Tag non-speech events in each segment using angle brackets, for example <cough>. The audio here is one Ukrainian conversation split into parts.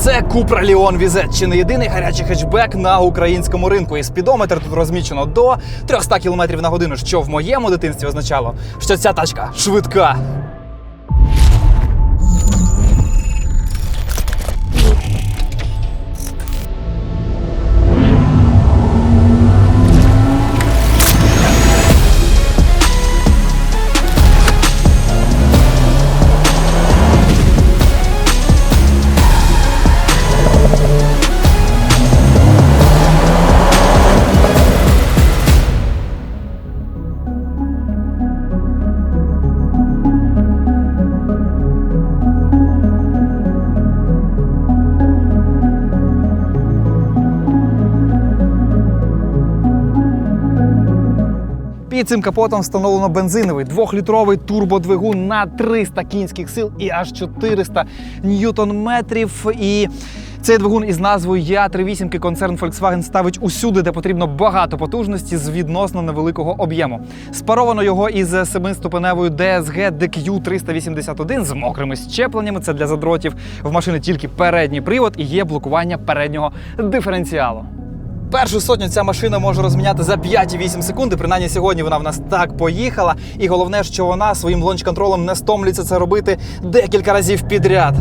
Це Купра Ліон Візет, чи не єдиний гарячий хетчбек на українському ринку. І спідометр тут розмічено до 300 км на годину, що в моєму дитинстві означало, що ця тачка швидка. Під цим капотом встановлено бензиновий двохлітровий турбодвигун на 300 кінських сил і аж 400 ньютон-метрів. І цей двигун із назвою Я38 концерн Volkswagen ставить усюди, де потрібно багато потужності з відносно невеликого об'єму. Спаровано його із семиступеневою DSG DQ 381 з мокрими щепленнями. Це для задротів. В машини тільки передній привод і є блокування переднього диференціалу. Першу сотню ця машина може розміняти за 5,8 секунди. Принаймні сьогодні вона в нас так поїхала. І головне, що вона своїм лонч-контролем не стомлюється це робити декілька разів підряд.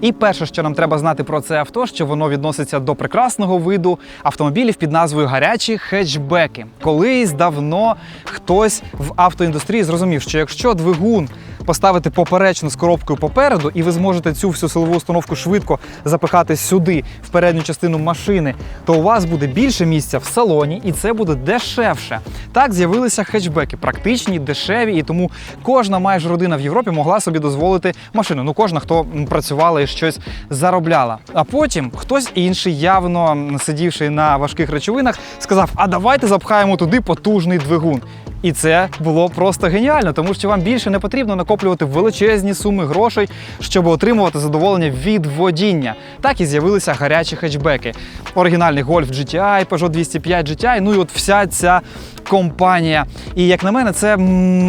І перше, що нам треба знати про це авто, що воно відноситься до прекрасного виду автомобілів під назвою гарячі хетчбеки. Колись давно хтось в автоіндустрії зрозумів, що якщо двигун поставити поперечно з коробкою попереду, і ви зможете цю всю силову установку швидко запихати сюди, в передню частину машини, то у вас буде більше місця в салоні, і це буде дешевше. Так з'явилися хетчбеки, практичні, дешеві, і тому кожна майже родина в Європі могла собі дозволити машину. Ну, кожна, хто працювала і щось заробляла. А потім хтось інший, явно сидівши на важких речовинах, сказав: А давайте запхаємо туди потужний двигун. І це було просто геніально, тому що вам більше не потрібно накоплювати величезні суми грошей, щоб отримувати задоволення від водіння. Так і з'явилися гарячі хетчбеки. Оригінальний Golf GTI, Peugeot 205 GTI, ну і от вся ця компанія. І як на мене, це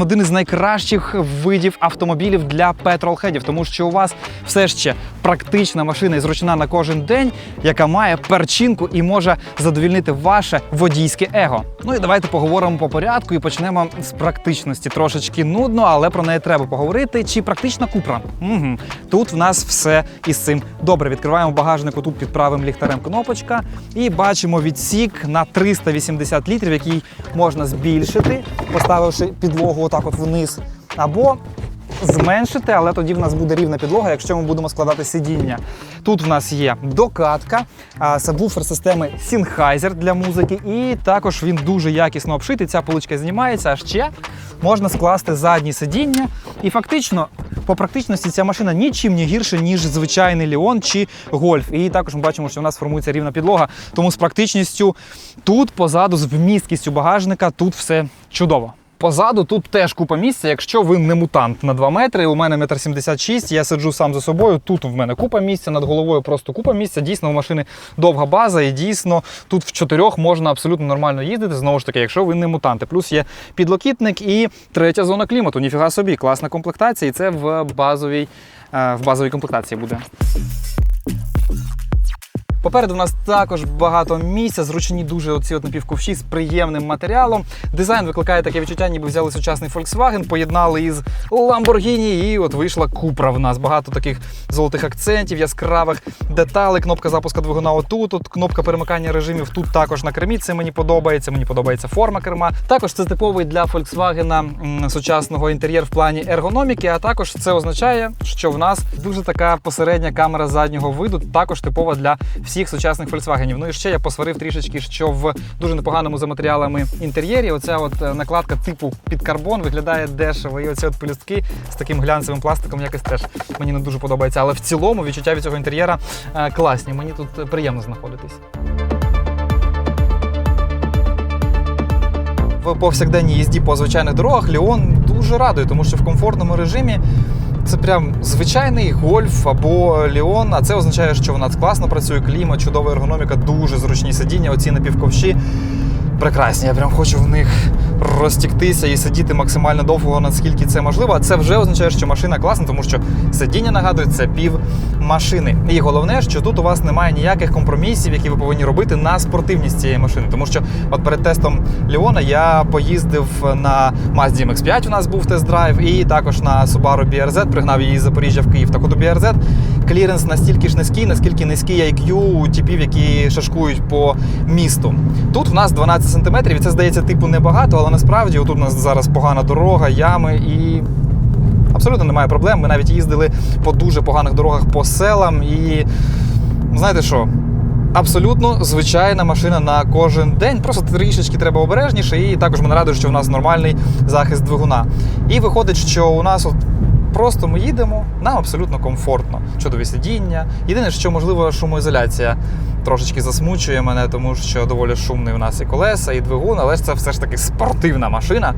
один із найкращих видів автомобілів для петролхедів, тому що у вас все ще практична машина і зручна на кожен день, яка має перчинку і може задовільнити ваше водійське его. Ну і давайте поговоримо по порядку і почнемо з практичності. Трошечки нудно, але про неї треба поговорити. Чи практична купра? Угу. Тут в нас все із цим добре. Відкриваємо багажник тут під правим ліхтарем кнопочка і бачимо відсік на 380 літрів, який можна збільшити, поставивши підлогу отак от вниз. Або зменшити, але тоді в нас буде рівна підлога, якщо ми будемо складати сидіння. Тут в нас є докатка, сабвуфер системи Sennheiser для музики, і також він дуже якісно обшитий. Ця поличка знімається, а ще можна скласти задні сидіння. І фактично, по практичності, ця машина нічим не гірше, ніж звичайний Леон чи Гольф. І також ми бачимо, що в нас формується рівна підлога. Тому з практичністю тут позаду, з вмісткістю багажника, тут все чудово. Позаду тут теж купа місця, якщо ви не мутант на 2 метри. У мене метр 76, я сиджу сам за собою. Тут в мене купа місця, над головою просто купа місця. Дійсно, у машини довга база, і дійсно тут в чотирьох можна абсолютно нормально їздити. Знову ж таки, якщо ви не мутанти. Плюс є підлокітник і третя зона клімату. Ніфіга собі, класна комплектація, і це в базовій, е, в базовій комплектації буде. Попереду в нас також багато місця, зручні дуже оці от напівковші з приємним матеріалом. Дизайн викликає таке відчуття, ніби взяли сучасний Volkswagen, поєднали із Lamborghini і от вийшла Cupra в нас. Багато таких золотих акцентів, яскравих деталей. Кнопка запуску двигуна отут, от кнопка перемикання режимів тут також на кермі. Це мені подобається. Мені подобається форма керма. Також це типовий для Volkswagen сучасного інтер'єр в плані ергономіки. А також це означає, що в нас дуже така посередня камера заднього виду, також типова для сучасних Volkswagen. Ну і ще я посварив трішечки, що в дуже непоганому за матеріалами інтер'єрі. Оця от е, накладка типу під карбон виглядає дешево. І оці от пелюстки з таким глянцевим пластиком якось теж мені не дуже подобається. Але в цілому відчуття від цього інтер'єра е, класні. Мені тут е, приємно знаходитись. В повсякденній їзді по звичайних дорогах Леон дуже радує, тому що в комфортному режимі це прям звичайний гольф або Ліон. А це означає, що вона класно працює, клімат, чудова ергономіка, дуже зручні сидіння. Оці напівковші прекрасні. Я прям хочу в них розтіктися і сидіти максимально довго, наскільки це можливо. А це вже означає, що машина класна, тому що сидіння нагадує це пів машини. І головне, що тут у вас немає ніяких компромісів, які ви повинні робити на спортивність цієї машини. Тому що от перед тестом Леона я поїздив на Mazda MX-5, у нас був тест-драйв, і також на Subaru BRZ, пригнав її з Запоріжжя в Київ. Так от у BRZ кліренс настільки ж низький, наскільки низький IQ у типів, які шашкують по місту. Тут в нас 12 см, і це здається типу небагато, але насправді тут у нас зараз погана дорога, ями і. Абсолютно немає проблем. Ми навіть їздили по дуже поганих дорогах по селам. І знаєте що? Абсолютно звичайна машина на кожен день. Просто трішечки треба обережніше, і також мене радує, що у нас нормальний захист двигуна. І виходить, що у нас от просто ми їдемо, нам абсолютно комфортно. Чудові сидіння. Єдине, що можливо, шумоізоляція трошечки засмучує мене, тому що доволі шумний у нас і колеса, і двигун, але ж це все ж таки спортивна машина.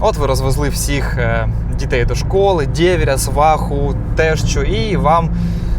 От ви розвезли всіх е, дітей до школи, дєвіря, сваху, тещу, і вам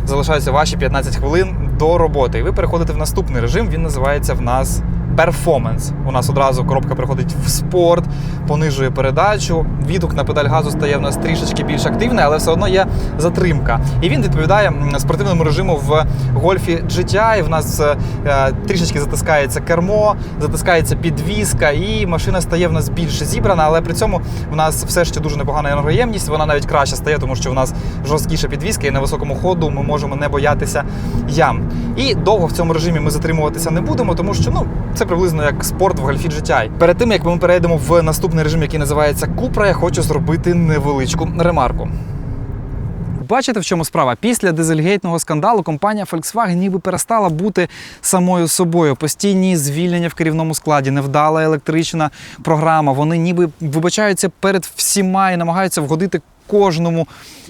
залишаються ваші 15 хвилин до роботи. І ви переходите в наступний режим. Він називається в нас перформанс. У нас одразу коробка переходить в спорт, понижує передачу. Відгук на педаль газу стає в нас трішечки більш активний, але все одно є затримка. І він відповідає спортивному режиму в гольфі GTI. В нас е, трішечки затискається кермо, затискається підвізка, і машина стає в нас більш зібрана, але при цьому в нас все ще дуже непогана енергоємність. Вона навіть краще стає, тому що в нас жорсткіша підвізка, і на високому ходу ми можемо не боятися ям. І довго в цьому режимі ми затримуватися не будемо, тому що ну це приблизно як спорт в гольфі GTI. Перед тим як ми перейдемо в наступний режим, який називається Купра, я хочу зробити невеличку ремарку. Бачите, в чому справа? Після дизельгейтного скандалу компанія Volkswagen ніби перестала бути самою собою. Постійні звільнення в керівному складі, невдала електрична програма. Вони ніби вибачаються перед всіма і намагаються вгодити кожному.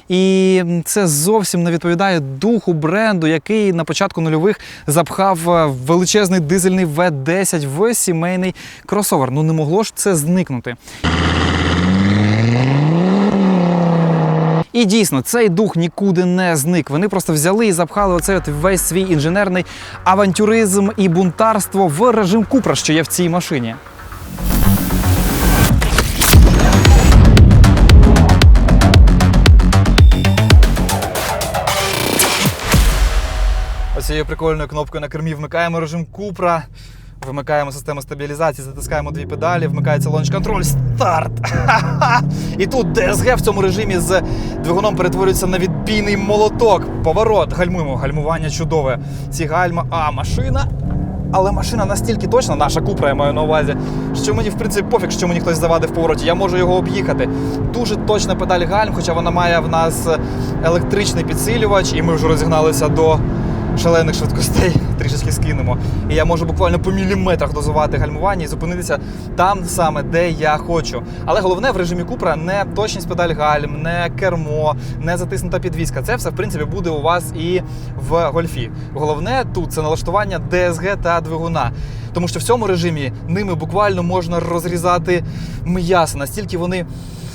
І це зовсім не відповідає духу бренду, який на початку нульових запхав е, величезний дизельний V10 в сімейний кросовер. Ну не могло ж це зникнути. І дійсно, цей дух нікуди не зник. Вони просто взяли і запхали оцей от весь свій інженерний авантюризм і бунтарство в режим Купра, що є в цій машині. Оцією прикольною кнопкою на кермі вмикаємо режим Купра. Вимикаємо систему стабілізації, затискаємо дві педалі, вмикається лонч контроль. Старт! <laughs> І тут DSG в цьому режимі з двигуном перетворюється на відбійний молоток. Поворот, гальмуємо, гальмування чудове. Ці гальма, а машина. Але машина настільки точна, наша купра, я маю на увазі, що мені в принципі пофіг, що мені хтось завадив в повороті. Я можу його об'їхати. Дуже точна педаль гальм, хоча вона має в нас електричний підсилювач, і ми вже розігналися до шалених швидкостей <laughs> трішечки скинемо. І я можу буквально по міліметрах дозувати гальмування і зупинитися там саме, де я хочу. Але головне в режимі Купра не точність педаль гальм, не кермо, не затиснута підвізка. Це все в принципі буде у вас і в гольфі. Головне тут це налаштування DSG та двигуна. Тому що в цьому режимі ними буквально можна розрізати м'ясо, настільки вони.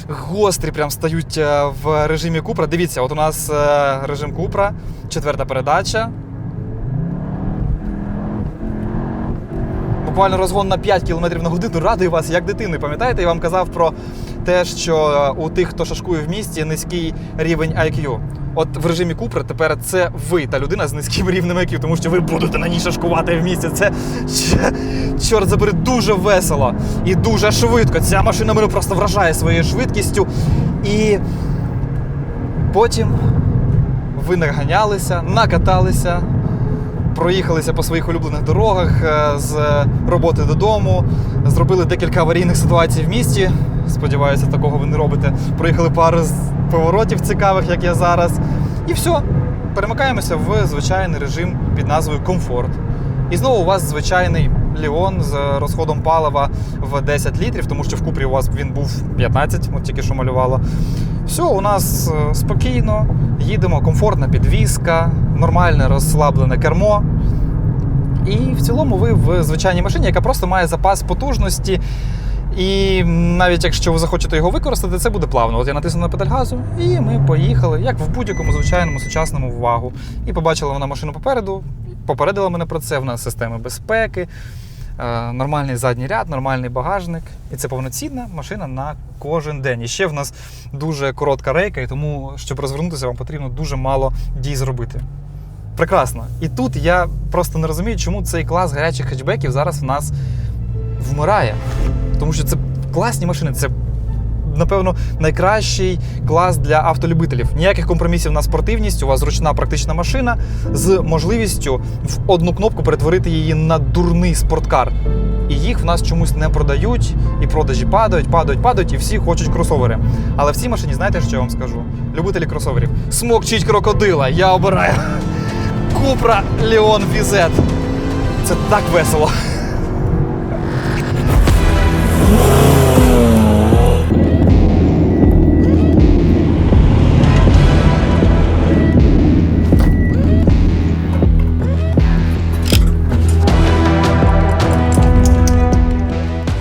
Гострі прям стають е, в режимі Купра. Дивіться, от у нас е, режим Купра, четверта передача. Буквально розгон на 5 км на годину радує вас як дитини. Пам'ятаєте, я вам казав про те, що у тих, хто шашкує в місті, низький рівень IQ. От в режимі Купра тепер це ви та людина з низьким рівнем IQ, тому що ви будете на ній шашкувати в місті. Це чорт забери дуже весело і дуже швидко. Ця машина мене просто вражає своєю швидкістю. І потім ви наганялися, накаталися, проїхалися по своїх улюблених дорогах е, з роботи додому, зробили декілька аварійних ситуацій в місті. Сподіваюся, такого ви не робите. Проїхали пару поворотів цікавих, як я зараз. І все. Перемикаємося в звичайний режим під назвою комфорт. І знову у вас звичайний Ліон з розходом палива в 10 літрів, тому що в Купрі у вас він був 15, от тільки що малювало. Все, у нас е, спокійно, їдемо, комфортна підвізка, нормальне розслаблене кермо. І в цілому ви в звичайній машині, яка просто має запас потужності. І навіть якщо ви захочете його використати, це буде плавно. От я натисну на педаль газу, і ми поїхали, як в будь-якому звичайному сучасному вагу. І побачила вона машину попереду, попередила мене про це. В нас системи безпеки, нормальний задній ряд, нормальний багажник. І це повноцінна машина на кожен день. І ще в нас дуже коротка рейка, і тому, щоб розвернутися, вам потрібно дуже мало дій зробити. Прекрасно. І тут я просто не розумію, чому цей клас гарячих хетчбеків зараз в нас вмирає. Тому що це класні машини, це, напевно, найкращий клас для автолюбителів. Ніяких компромісів на спортивність, у вас зручна практична машина з можливістю в одну кнопку перетворити її на дурний спорткар. І їх в нас чомусь не продають, і продажі падають, падають, падають, і всі хочуть кросовери. Але в цій машині, знаєте, що я вам скажу? Любителі кросоверів. Смокчіть крокодила, я обираю. <laughs> Купра Леон Візет. Це так весело.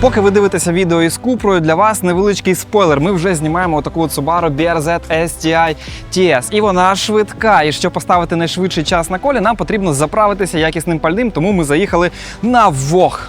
Поки ви дивитеся відео із Купрою, для вас невеличкий спойлер. Ми вже знімаємо таку от Subaru BRZ STI TS. І вона швидка. І щоб поставити найшвидший час на колі, нам потрібно заправитися якісним пальним, тому ми заїхали на Вог.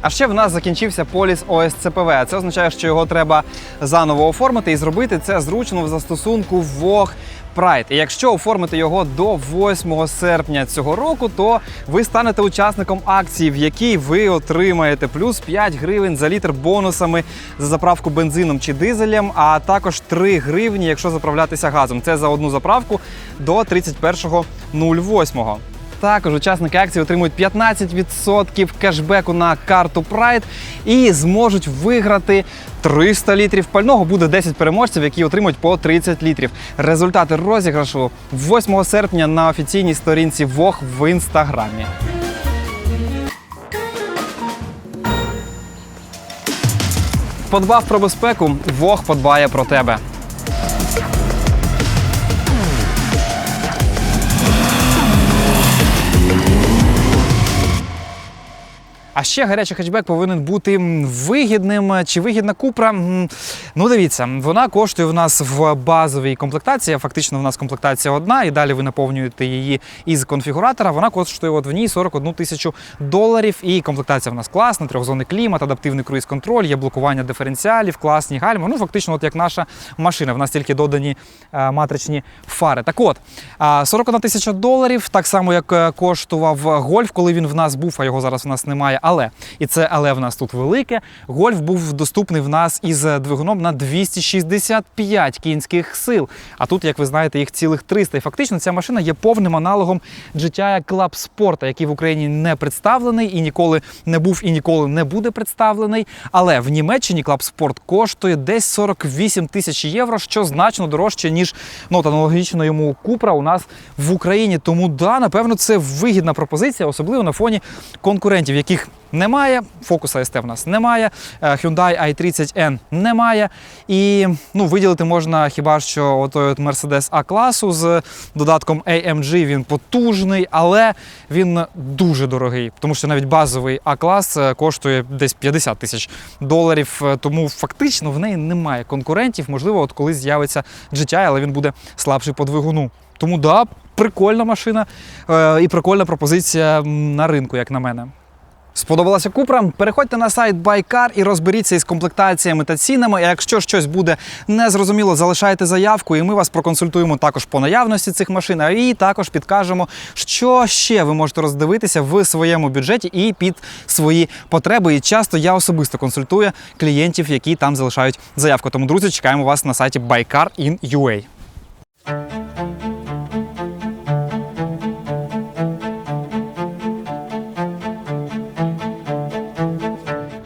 А ще в нас закінчився поліс ОСЦПВ. Це означає, що його треба заново оформити і зробити це зручно в застосунку Вог Pride. І якщо оформити його до 8 серпня цього року, то ви станете учасником акції, в якій ви отримаєте плюс 5 гривень за літр бонусами за заправку бензином чи дизелем, а також 3 гривні, якщо заправлятися газом. Це за одну заправку до 31.08. Також учасники акції отримують 15% кешбеку на карту Pride і зможуть виграти 300 літрів пального. Буде 10 переможців, які отримують по 30 літрів. Результати розіграшу 8 серпня на офіційній сторінці ВОГ в інстаграмі. Подбав про безпеку, ВОГ подбає про тебе. А ще гарячий хетчбек повинен бути вигідним. Чи вигідна купра? Ну, дивіться, вона коштує в нас в базовій комплектації. Фактично, в нас комплектація одна, і далі ви наповнюєте її із конфігуратора. Вона коштує от в ній 41 тисячу доларів. І комплектація в нас класна, трьохзонний клімат, адаптивний круїз-контроль, є блокування диференціалів, класні гальми. Ну, фактично, от як наша машина. В нас тільки додані е, матричні фари. Так от, а, 41 тисяча доларів, так само як е, коштував гольф, коли він в нас був, а його зараз в нас немає. Але і це але в нас тут велике. Гольф був доступний в нас із двигуном на 265 кінських сил. А тут, як ви знаєте, їх цілих 300. І фактично ця машина є повним аналогом GTI Club Sport, який в Україні не представлений і ніколи не був і ніколи не буде представлений. Але в Німеччині Club Sport коштує десь 48 тисяч євро, що значно дорожче, ніж ну, аналогічно йому Купра у нас в Україні. Тому да, напевно, це вигідна пропозиція, особливо на фоні конкурентів, яких немає. Фокуса ST в нас немає. е, Hyundai i30N немає. І ну, виділити можна хіба що отой от Mercedes А-класу з додатком AMG. Він потужний, але він дуже дорогий, тому що навіть базовий А-клас е, коштує десь 50 тисяч доларів. Е, Тому фактично в неї немає конкурентів. Можливо, от колись з'явиться GTI, але він буде слабший по двигуну. Тому да, прикольна машина і прикольна пропозиція на ринку, як на мене. Сподобалася Купра? Переходьте на сайт Байкар і розберіться із комплектаціями та цінами. А якщо щось буде незрозуміло, залишайте заявку, і ми вас проконсультуємо також по наявності цих машин. а І також підкажемо, що ще ви можете роздивитися в своєму бюджеті і під свої потреби. І часто я особисто консультую клієнтів, які там залишають заявку. Тому, друзі, чекаємо вас на сайті Байкар.in.ua.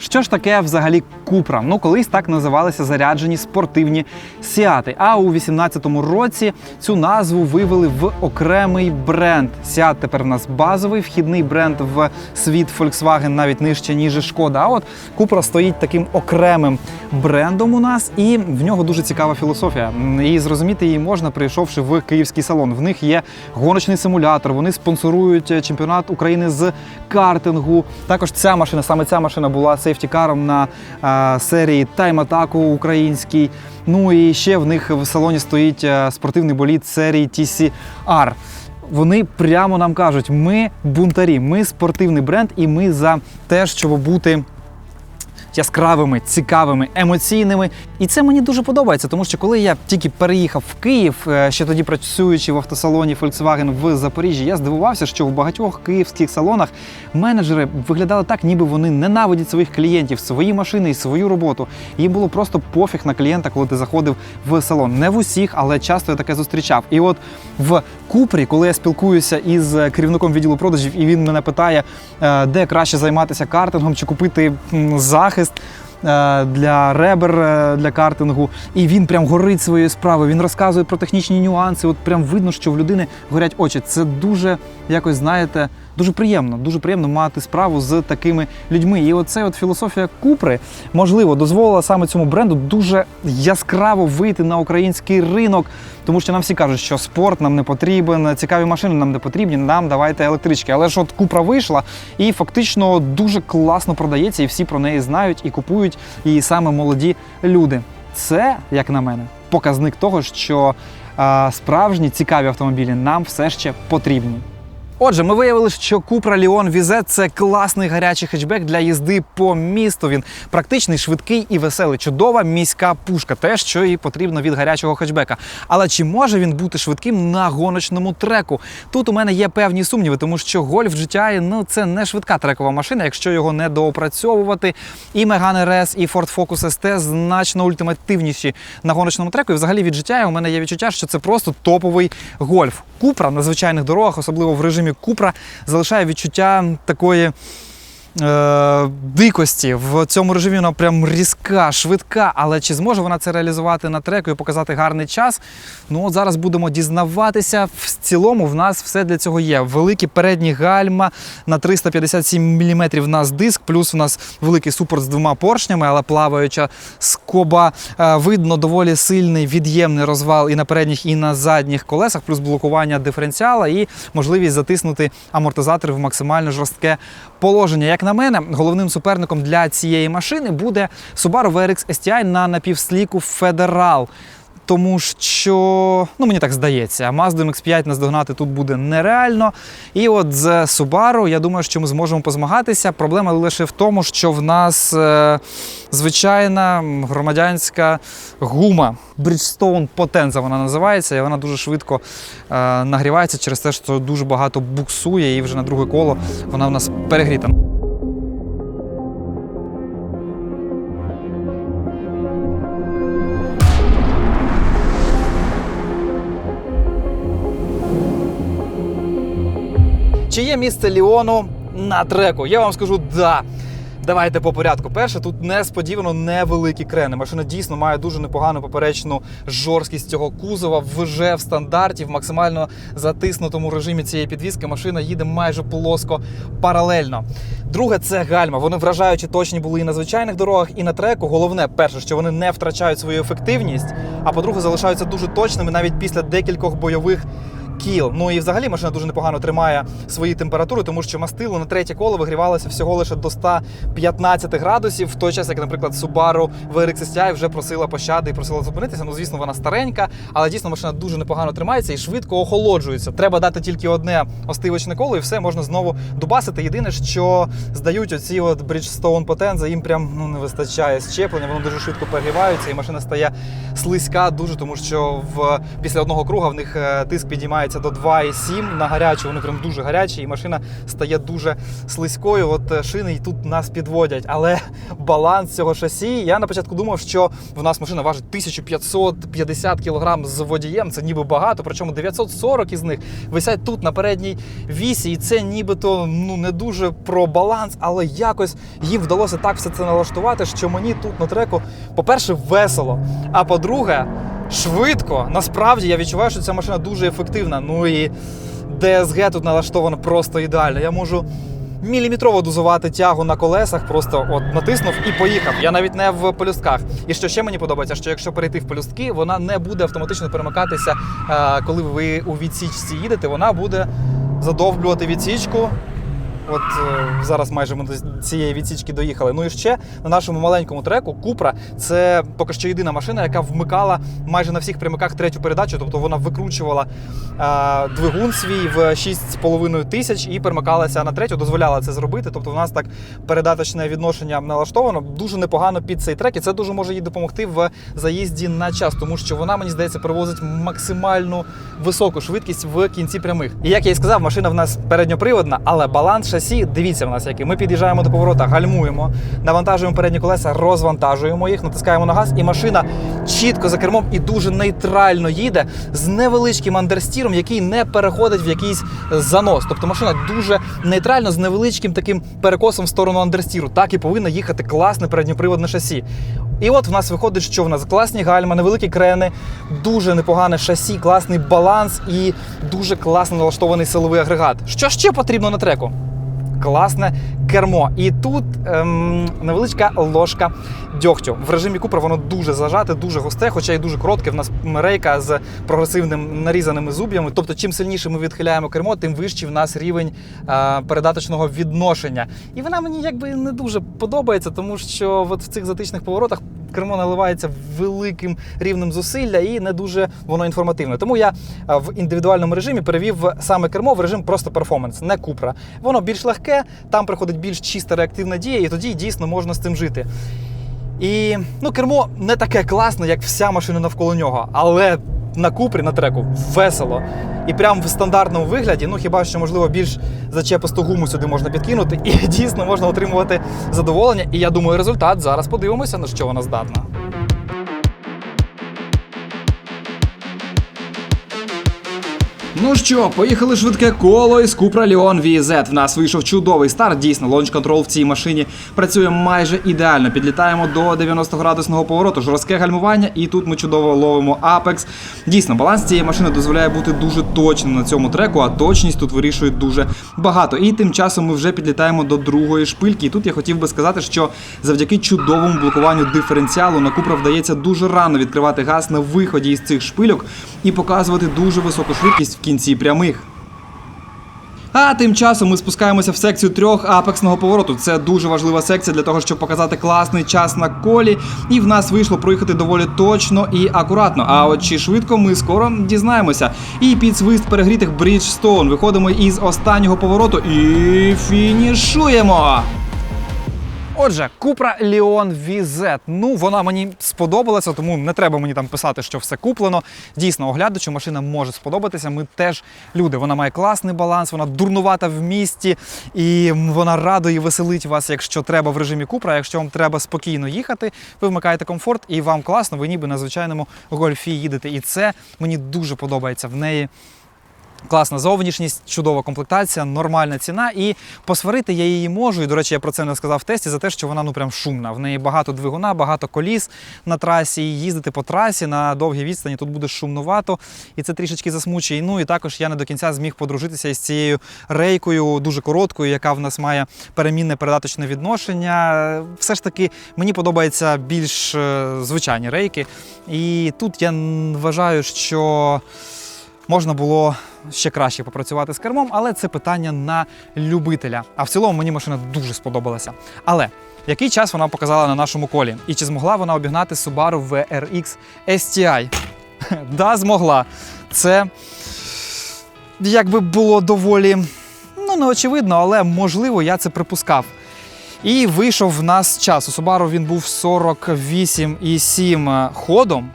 Що ж таке взагалі Купра? Ну, колись так називалися заряджені спортивні сіати. А у 18-му році цю назву вивели в окремий бренд. Сіат тепер в нас базовий, вхідний бренд в світ Volkswagen навіть нижче, ніж Шкода. А от Купра стоїть таким окремим брендом у нас, і в нього дуже цікава філософія. І зрозуміти її можна, прийшовши в київський салон. В них є гоночний симулятор, вони спонсорують чемпіонат України з картингу. Також ця машина, саме ця машина була сейфтікаром на е, серії Тайм-атаку українській. Ну і ще в них в салоні стоїть е, спортивний боліт серії TCR. Вони прямо нам кажуть: ми бунтарі, ми спортивний бренд, і ми за те, щоб бути яскравими, цікавими, емоційними. І це мені дуже подобається, тому що коли я тільки переїхав в Київ, е, ще тоді працюючи в автосалоні Volkswagen в Запоріжжі, я здивувався, що в багатьох київських салонах менеджери виглядали так, ніби вони ненавидять своїх клієнтів, свої машини і свою роботу. Їм було просто пофіг на клієнта, коли ти заходив в салон. Не в усіх, але часто я таке зустрічав. І от в Купрі, коли я спілкуюся із керівником відділу продажів, і він мене питає, е, де краще займатися картингом чи купити захист. Е, Для ребер е, для картингу, і він прям горить своєю справою. Він розказує про технічні нюанси. От прям видно, що в людини горять очі. Це дуже якось знаєте, дуже приємно. Дуже приємно мати справу з такими людьми. І оце от філософія Купри можливо дозволила саме цьому бренду дуже яскраво вийти на український ринок, тому що нам всі кажуть, що спорт нам не потрібен, цікаві машини нам не потрібні. Нам давайте електрички. Але ж от Купра вийшла і фактично дуже класно продається, і всі про неї знають і купують її саме молоді люди. Це, як на мене, показник того, що справжні цікаві автомобілі нам все ще потрібні. Отже, ми виявили, що Cupra Leon Vise – це класний гарячий хетчбек для їзди по місту. Він практичний, швидкий і веселий. Чудова міська пушка, те, що і потрібно від гарячого хетчбека. Але чи може він бути швидким на гоночному треку? Тут у мене є певні сумніви, тому що Golf GTI ну це не швидка трекова машина, якщо його не доопрацьовувати. І Megane RS, і Ford Focus ST значно ультимативніші на гоночному треку. І взагалі від GTI у мене є відчуття, що це просто топовий гольф. Купра на звичайних дорогах, особливо в режимі Купра, залишає відчуття такої. Е, дикості в цьому режимі вона прям різка, швидка. Але чи зможе вона це реалізувати на треку і показати гарний час? Ну от зараз будемо дізнаватися. В цілому в нас все для цього є. Великі передні гальма на 357 мм в нас диск, плюс у нас великий супорт з двома поршнями, але плаваюча скоба. Е, видно доволі сильний від'ємний розвал і на передніх, і на задніх колесах, плюс блокування диференціала і можливість затиснути амортизатори в максимально жорстке положення. Як на мене, головним суперником для цієї машини буде Subaru VRX STI на напівсліку Federal. Тому що, ну мені так здається, Mazda MX-5 наздогнати тут буде нереально. І от з Subaru, я думаю, що ми зможемо позмагатися. Проблема лише в тому, що в нас е, звичайна громадянська гума. Bridgestone Potenza вона називається, і вона дуже швидко е, нагрівається через те, що дуже багато буксує, і вже на друге коло вона в нас перегріта. Чи є місце Ліону на треку? Я вам скажу да. Давайте по порядку. Перше, тут несподівано невеликі крени. Машина дійсно має дуже непогану поперечну жорсткість цього кузова. Вже в стандарті, в максимально затиснутому режимі цієї підвіски машина їде майже плоско паралельно. Друге, це гальма. Вони вражаючи точні були і на звичайних дорогах, і на треку. Головне, перше, що вони не втрачають свою ефективність. А по-друге, залишаються дуже точними навіть після декількох бойових кіл. Ну і взагалі машина дуже непогано тримає свої температури, тому що мастило на третє коло вигрівалося всього лише до 115 градусів, в той час, як, наприклад, Subaru VRX STI вже просила пощади і просила зупинитися. Ну, звісно, вона старенька, але дійсно машина дуже непогано тримається і швидко охолоджується. Треба дати тільки одне остивочне коло, і все можна знову дубасити. Єдине, що здають оці от Bridgestone Potenza, їм прям ну не вистачає щеплення, воно дуже швидко перегрівається, і машина стає слизька дуже, тому що в після одного круга в них е, тиск підіймається до 2,7 на гарячу. Вони прям дуже гарячі, і машина стає дуже слизькою. От е, шини і тут нас підводять. Але <laughs> баланс цього шасі. Я на початку думав, що в нас машина важить 1550 кг з водієм. Це ніби багато. Причому 940 із них висять тут на передній вісі, і це нібито ну не дуже про баланс, але якось їм вдалося так все це налаштувати, що мені тут на треку, по-перше, весело. А по-друге, швидко. Насправді я відчуваю, що ця машина дуже ефективна. Ну і DSG тут налаштовано просто ідеально. Я можу міліметрово дозувати тягу на колесах, просто от натиснув і поїхав. Я навіть не в полюстках. І що ще мені подобається, що якщо перейти в полюстки, вона не буде автоматично перемикатися, е, коли ви у відсічці їдете. Вона буде задовблювати відсічку. От е, зараз майже ми до цієї відсічки доїхали. Ну і ще на нашому маленькому треку Купра це поки що єдина машина, яка вмикала майже на всіх прямиках третю передачу. Тобто вона викручувала е, двигун свій в 6,5 тисяч і перемикалася на третю, дозволяла це зробити. Тобто, у нас так передаточне відношення налаштовано дуже непогано під цей трек, і це дуже може їй допомогти в заїзді на час, тому що вона, мені здається, перевозить максимальну високу швидкість в кінці прямих. І як я і сказав, машина в нас передньоприводна, але баланс шасі, дивіться в нас який. Ми під'їжджаємо до поворота, гальмуємо, навантажуємо передні колеса, розвантажуємо їх, натискаємо на газ, і машина чітко за кермом і дуже нейтрально їде з невеличким андерстіром, який не переходить в якийсь занос. Тобто машина дуже нейтрально з невеличким таким перекосом в сторону андерстіру. Так і повинна їхати класне передньоприводне шасі. І от в нас виходить, що в нас класні гальма, невеликі крени, дуже непогане шасі, класний баланс і дуже класно налаштований силовий агрегат. Що ще потрібно на треку? Класне кермо. І тут ем, невеличка ложка дьогтю. В режимі Купра воно дуже зажате, дуже густе, хоча й дуже коротке. В нас рейка з прогресивним нарізаними зуб'ями. Тобто, чим сильніше ми відхиляємо кермо, тим вищий в нас рівень е, передаточного відношення. І вона мені якби не дуже подобається, тому що от в цих затичних поворотах кермо наливається великим рівнем зусилля і не дуже воно інформативне. Тому я е, в індивідуальному режимі перевів саме кермо в режим просто перформанс, не купра. Воно більш легке, там приходить більш чиста реактивна дія, і тоді дійсно можна з цим жити. І ну, кермо не таке класне, як вся машина навколо нього, але на купрі на треку весело. І прямо в стандартному вигляді, ну хіба що можливо більш зачеписту гуму сюди можна підкинути, і <laughs> дійсно можна отримувати задоволення. І я думаю, результат зараз подивимося, на що вона здатна. Ну що, поїхали швидке коло із Cupra Leon VZ. В нас вийшов чудовий старт. Дійсно, лонч контрол в цій машині працює майже ідеально. Підлітаємо до 90-градусного повороту, жорстке гальмування, і тут ми чудово ловимо Apex. Дійсно, баланс цієї машини дозволяє бути дуже точним на цьому треку, а точність тут вирішує дуже багато. І тим часом ми вже підлітаємо до другої шпильки. І тут я хотів би сказати, що завдяки чудовому блокуванню диференціалу на Cupra вдається дуже рано відкривати газ на виході із цих шпильок і показувати дуже високу швидкість в кінці прямих. А тим часом ми спускаємося в секцію трьох апексного повороту. Це дуже важлива секція для того, щоб показати класний час на колі. І в нас вийшло проїхати доволі точно і акуратно. А от чи швидко ми скоро дізнаємося. І під свист перегрітих Bridgestone виходимо із останнього повороту і фінішуємо. Отже, Cupra Leon VZ. Ну, вона мені сподобалася, тому не треба мені там писати, що все куплено. Дійсно, оглядачу машина може сподобатися. Ми теж люди. Вона має класний баланс, вона дурнувата в місті, і вона радує веселить вас, якщо треба в режимі Cupra. Якщо вам треба спокійно їхати, ви вмикаєте комфорт і вам класно, ви ніби на звичайному гольфі їдете. І це мені дуже подобається в неї. Класна зовнішність, чудова комплектація, нормальна ціна. І посварити я її можу. І, до речі, я про це не сказав в тесті за те, що вона ну прям шумна. В неї багато двигуна, багато коліс на трасі. І їздити по трасі на довгій відстані тут буде шумнувато, і це трішечки засмучує. Ну і також я не до кінця зміг подружитися із цією рейкою, дуже короткою, яка в нас має перемінне передаточне відношення. Все ж таки мені подобаються більш е, звичайні рейки. І тут я вважаю, що можна було ще краще попрацювати з кермом, але це питання на любителя. А в цілому мені машина дуже сподобалася. Але який час вона показала на нашому колі? І чи змогла вона обігнати Subaru VRX STI? <laughs> да, змогла. Це якби було доволі ну, не очевидно, але можливо я це припускав. І вийшов в нас час. У Subaru він був 48,7 ходом.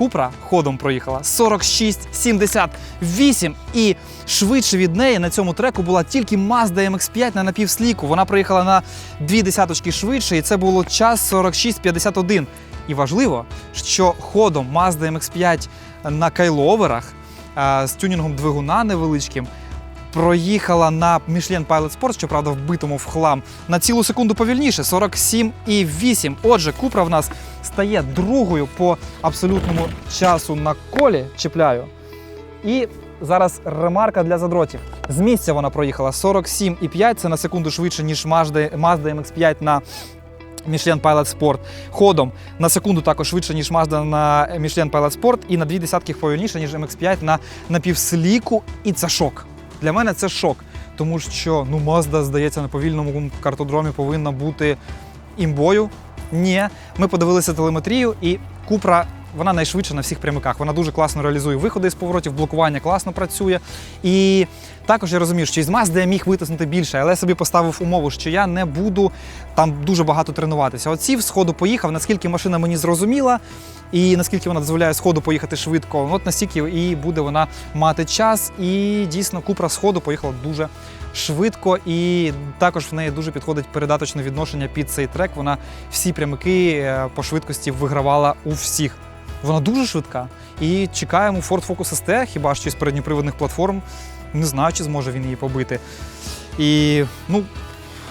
Купра ходом проїхала 46,78 і швидше від неї на цьому треку була тільки Mazda MX-5 на напівсліку. Вона проїхала на дві десяточки швидше, і це було час 46,51. І важливо, що ходом Mazda MX-5 на кайловерах з тюнінгом двигуна невеличким. Проїхала на Michelin Pilot Sport, щоправда, вбитому в хлам, на цілу секунду повільніше 47,8. Отже, Купра в нас стає другою по абсолютному часу на колі. Чіпляю. І зараз ремарка для задротів. З місця вона проїхала 47,5, це на секунду швидше, ніж Mazda, Mazda MX-5 на Michelin Pilot Sport. Ходом на секунду також швидше, ніж Mazda на Michelin Pilot Sport, і на дві десятки повільніше, ніж MX-5 на напівсліку. І це шок. Для мене це шок. тому що ну Mazda, здається, на повільному картодромі повинна бути імбою. Ні, ми подивилися телеметрію, і Купра вона найшвидша на всіх прямиках. Вона дуже класно реалізує виходи з поворотів, блокування класно працює. І також я розумію, що із Mazda я міг витиснути більше, але я собі поставив умову, що я не буду там дуже багато тренуватися. От сів, сходу поїхав, наскільки машина мені зрозуміла, і наскільки вона дозволяє сходу поїхати швидко, от настільки і буде вона мати час. І дійсно Купра сходу поїхала дуже швидко, і також в неї дуже підходить передаточне відношення під цей трек. Вона всі прямики е, по швидкості вигравала у всіх. Вона дуже швидка. І чекаємо Ford Focus ST, хіба що з передньоприводних платформ. Не знаю, чи зможе він її побити. І ну,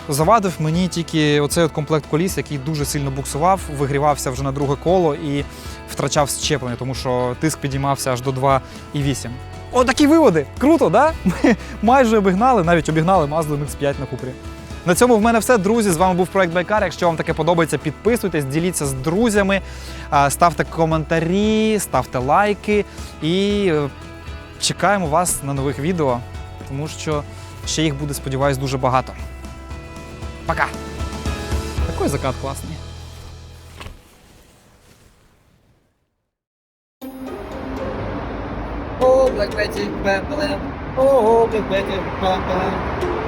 завадив мені тільки оцей от комплект коліс, який дуже сильно буксував, вигрівався вже на друге коло і втрачав щеплення, тому що тиск підіймався аж до 2,8. Отакі виводи! Круто, да? <laughs> Ми майже обігнали, навіть обігнали Mazda MX-5 на Купрі. На цьому в мене все, друзі. З вами був проект Байкар. Якщо вам таке подобається, підписуйтесь, діліться з друзями, ставте коментарі, ставте лайки і е, чекаємо вас на нових відео, тому що ще їх буде, сподіваюсь, дуже багато. Пока! Такий закат класний. Oh, Black Magic, bam. Oh, Black Magic, bam,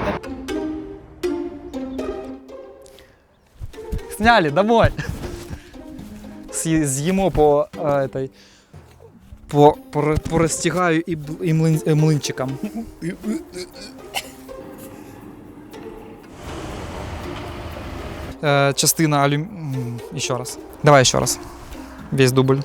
Сняли, домой. З'ї- З'їмо по, е, этой, по, по, порозтягаю і, бл- і, млин, і млинчикам. Е, частина алюм... м, Ще раз. Давай ще раз. Весь дубль.